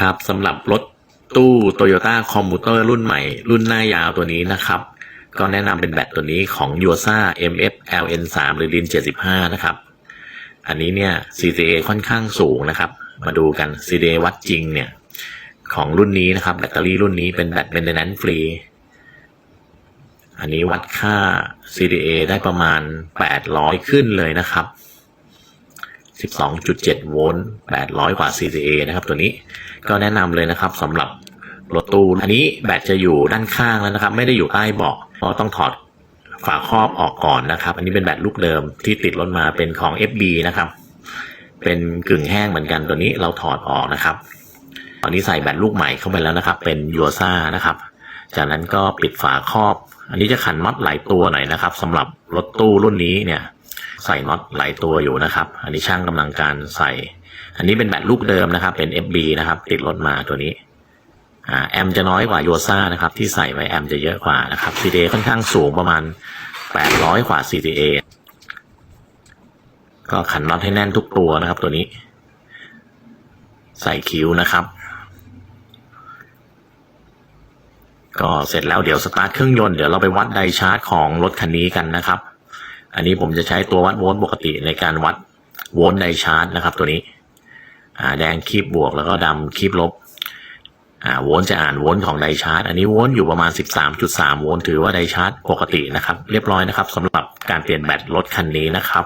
ครับสำหรับรถตู้ Toyota Commuter รุ่นใหม่ รุ่นหน้ายาวตัวนี้นะครับ ก็แนะนำเป็นแบตตัวนี้ของ y o s a MF LN3 หรือ LIN 75 นะครับ อันนี้เนี่ย CCA ค่อนข้างสูงนะครับ มาดูกัน CCA วัดจริงเนี่ย ของรุ่นนี้นะครับ แบตเตอรี่รุ่นนี้เป็นแบต maintenance free อันนี้วัดค่า CDA ได้ประมาณ 800 ขึ้นเลยนะครับ 12.7 โวลต์ 800กว่า CCA นะครับ ตัวนี้ก็แนะนำเลยนะครับสำหรับรถตู้ อันนี้แบตจะอยู่ด้านข้างแล้วนะครับ ไม่ได้อยู่ใต้เบาะ เพราะต้องถอดฝาครอบออกก่อนนะครับ อันนี้เป็นแบตลูกเดิมที่ติดรถมาเป็นของ FB นะครับ เป็นกึ่งแห้งเหมือนกันตัวนี้เราถอดออกนะครับ ตอนนี้ใส่แบตลูกใหม่เข้าไปแล้วนะครับ เป็นยูซ่านะครับ จากนั้นก็ปิดฝาครอบ อันนี้จะขันน็อตหลายตัวหน่อยนะครับสำหรับรถตู้รุ่นนี้เนี่ย ใส่น็อตหลายตัวอยู่นะครับ อันนี้ช่างกำลังการใส่ อันนี้เป็นแบตลูกเดิมนะครับ เป็น FB นะครับ ติดรถมาตัวนี้อ่าแอมจะน้อยกว่าโยซ่านะครับที่ใส่ไว้แอมจะเยอะกว่านะครับ CTA ค่อนข้างสูงประมาณ 800 กว่า CTA ก็ขันน็อตให้แน่นทุกตัวนะครับ ตัวนี้ ใส่คิ้วนะครับก็เสร็จแล้วเดี๋ยวสตาร์ทเครื่องยนต์เดี๋ยวเราไปวัดไดชาร์จของรถคันนี้กันนะครับ อันนี้ผมจะใช้ตัววัดโวลต์ปกติในการวัดโวลต์ในชาร์ตนะครับ ตัวนี้แดงคีบบวกแล้วก็ดำคีบลบโวลต์จะอ่านโวลต์ของไดชาร์ตอันนี้โวลต์อยู่ประมาณ 13.3 โวลต์ถือว่าไดชาร์ตปกตินะครับ เรียบร้อยนะครับสำหรับการเปลี่ยนแบตรถคันนี้นะครับ